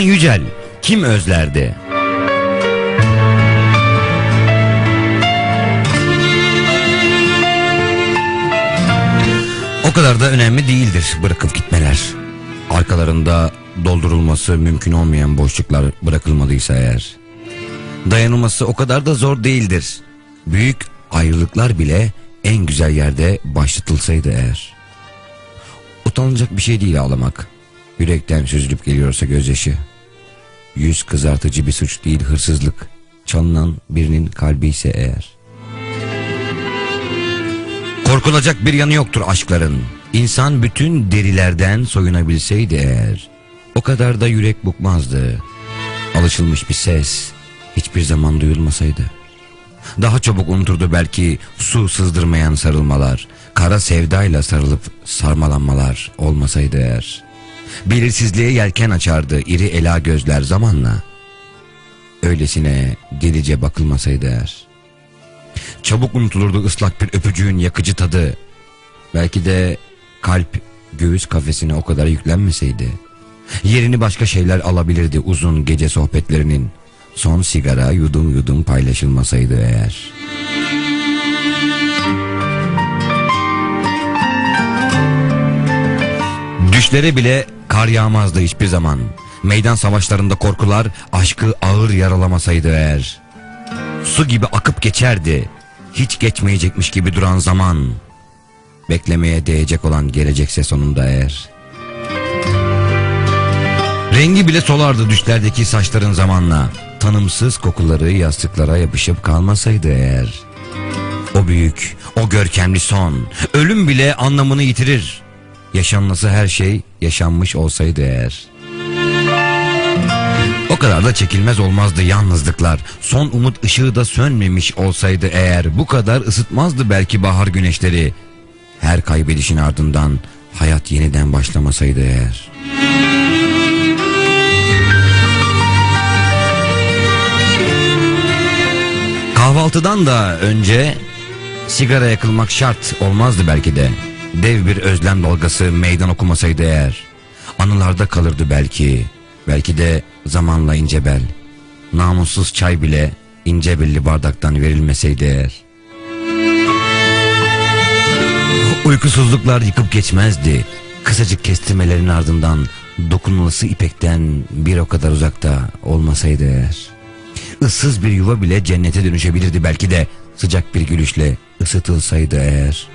Can Yücel kim özlerdi? O kadar da önemli değildir bırakıp gitmeler. Arkalarında doldurulması mümkün olmayan boşluklar bırakılmadıysa eğer. Dayanılması o kadar da zor değildir. Büyük ayrılıklar bile en güzel yerde başlatılsaydı eğer. Utanılacak bir şey değil ağlamak. Yürekten süzülüp geliyorsa gözyaşı. Yüz kızartıcı bir suç değil hırsızlık. Çalınan birinin kalbi ise eğer. Korkulacak bir yanı yoktur aşkların. İnsan bütün derilerden soyunabilseydi eğer. O kadar da yürek bukmazdı. Alışılmış bir ses hiçbir zaman duyulmasaydı. Daha çabuk unuturdu belki su sızdırmayan sarılmalar, kara sevdayla sarılıp sarmalanmalar olmasaydı eğer. Belirsizliğe yelken açardı iri ela gözler zamanla. Öylesine delice bakılmasaydı eğer. Çabuk unutulurdu ıslak bir öpücüğün yakıcı tadı. Belki de kalp göğüs kafesine o kadar yüklenmeseydi. Yerini başka şeyler alabilirdi uzun gece sohbetlerinin. Son sigara yudum yudum paylaşılmasaydı eğer. Düşlere bile kar yağmazdı hiçbir zaman. Meydan savaşlarında korkular aşkı ağır yaralamasaydı eğer. Su gibi akıp geçerdi. Hiç geçmeyecekmiş gibi duran zaman. Beklemeye değecek olan gelecekse sonunda eğer. Rengi bile solardı düşlerdeki saçların zamanla. Tanımsız kokuları yastıklara yapışıp kalmasaydı eğer. O büyük, o görkemli son. Ölüm bile anlamını yitirir. Yaşanması her şey yaşanmış olsaydı eğer. O kadar da çekilmez olmazdı yalnızlıklar. Son umut ışığı da sönmemiş olsaydı eğer bu kadar ısıtmazdı belki bahar güneşleri. Her kaybedişin ardından hayat yeniden başlamasaydı eğer. Kahvaltıdan da önce sigara yakılmak şart olmazdı belki de. Dev bir özlem dalgası meydan okumasaydı eğer. Anılarda kalırdı belki. Belki de zamanla ince bel. Namussuz çay bile ince belli bardaktan verilmeseydi eğer. Uykusuzluklar yıkıp geçmezdi. Kısacık kestirmelerin ardından dokunulası ipekten bir o kadar uzakta olmasaydı eğer. Issız bir yuva bile cennete dönüşebilirdi belki de sıcak bir gülüşle ısıtılsaydı eğer.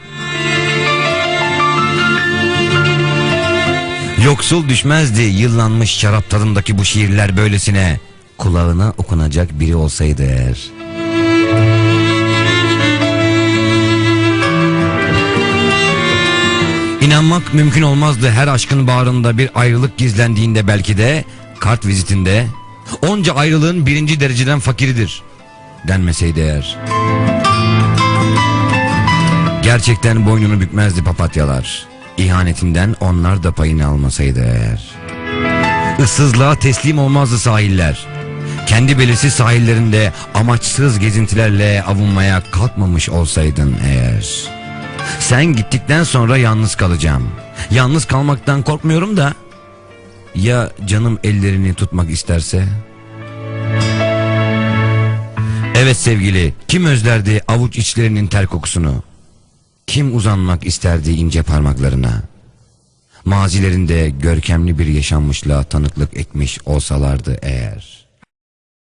Yoksul düşmezdi yıllanmış şarap tadındaki bu şiirler böylesine. Kulağına okunacak biri olsaydı eğer. İnanmak mümkün olmazdı her aşkın bağrında bir ayrılık gizlendiğinde belki de kart vizitinde onca ayrılığın birinci dereceden fakiridir denmeseydi eğer. Gerçekten boynunu bükmezdi papatyalar. İhanetinden onlar da payını almasaydı eğer. Issızlığa teslim olmazdı sahiller. Kendi belirsiz sahillerinde amaçsız gezintilerle avunmaya kalkmamış olsaydın eğer. Sen gittikten sonra yalnız kalacağım. Yalnız kalmaktan korkmuyorum da. Ya canım ellerini tutmak isterse? Evet sevgili, kim özlerdi avuç içlerinin ter kokusunu? Kim uzanmak isterdi ince parmaklarına? Mazilerinde görkemli bir yaşanmışlığa tanıklık etmiş olsalardı eğer.